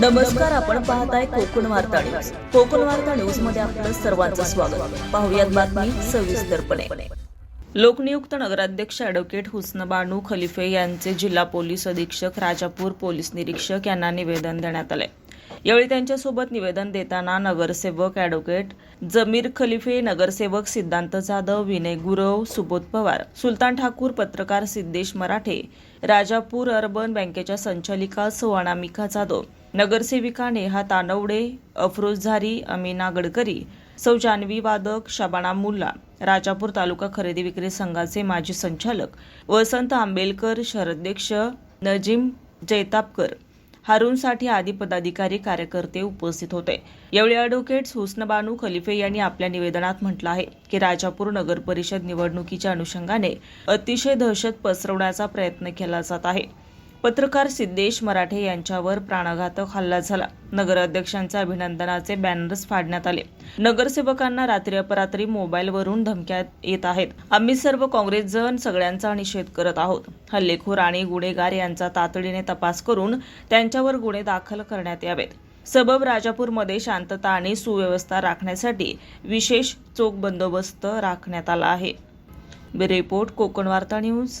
नमस्कार आपण पाहताय कोकण वार्ता न्यूज. कोकण वार्ता न्यूजमध्ये आपलं सर्वांचं स्वागत. पाहुयात बातमी सविस्तरपणे लोकनियुक्त नगराध्यक्ष अॅडव्होकेट हुस्नबानू खलिफे यांचे जिल्हा पोलीस अधीक्षक राजापूर पोलीस निरीक्षक यांना निवेदन देण्यात आले यावेळी त्यांच्यासोबत निवेदन देताना नगरसेवक अॅडव्होकेट जमीर खलिफे नगरसेवक सिद्धांत जाधव विनय गुरव सुबोध पवार सुलतान ठाकूर पत्रकार सिद्धेश मराठे राजापूर अर्बन बँकेच्या संचालिका सौ जाधव नगरसेविका नेहा तानवडे अफरोज झारी अमीना गडकरी सौ जानवी वादक शबाना मुल्ला राजापूर तालुका खरेदी विक्री संघाचे माजी संचालक वसंत आंबेलकर शहराध्यक्ष नजीम जैतापकर हारूनसाठी आदी पदाधिकारी कार्यकर्ते उपस्थित होते. यावेळी अॅडव्होकेट हुस्नबानू खलिफे यांनी आपल्या निवेदनात म्हटलं आहे की राजापूर नगर परिषद निवडणुकीच्या अनुषंगाने अतिशय दहशत पसरवण्याचा प्रयत्न केला जात आहे. पत्रकार सिद्धेश मराठे यांच्यावर प्राणघातक हल्ला झाला. नगराध्यक्षांचा अभिनंदनाचे बॅनर्स फाडण्यात आले. नगरसेवकांना रात्री अपरात्री मोबाईलवरून धमक्या येत आहेत. आम्ही सर्व काँग्रेस जण सगळ्यांचा निषेध करत आहोत. हल्लेखोर आणि गुन्हेगार यांचा तातडीने तपास करून त्यांच्यावर गुन्हे दाखल करण्यात यावेत. सबब राजापूरमध्ये शांतता आणि सुव्यवस्था राखण्यासाठी विशेष चोख बंदोबस्त राखण्यात आला आहे. रिपोर्ट कोकण वार्ता न्यूज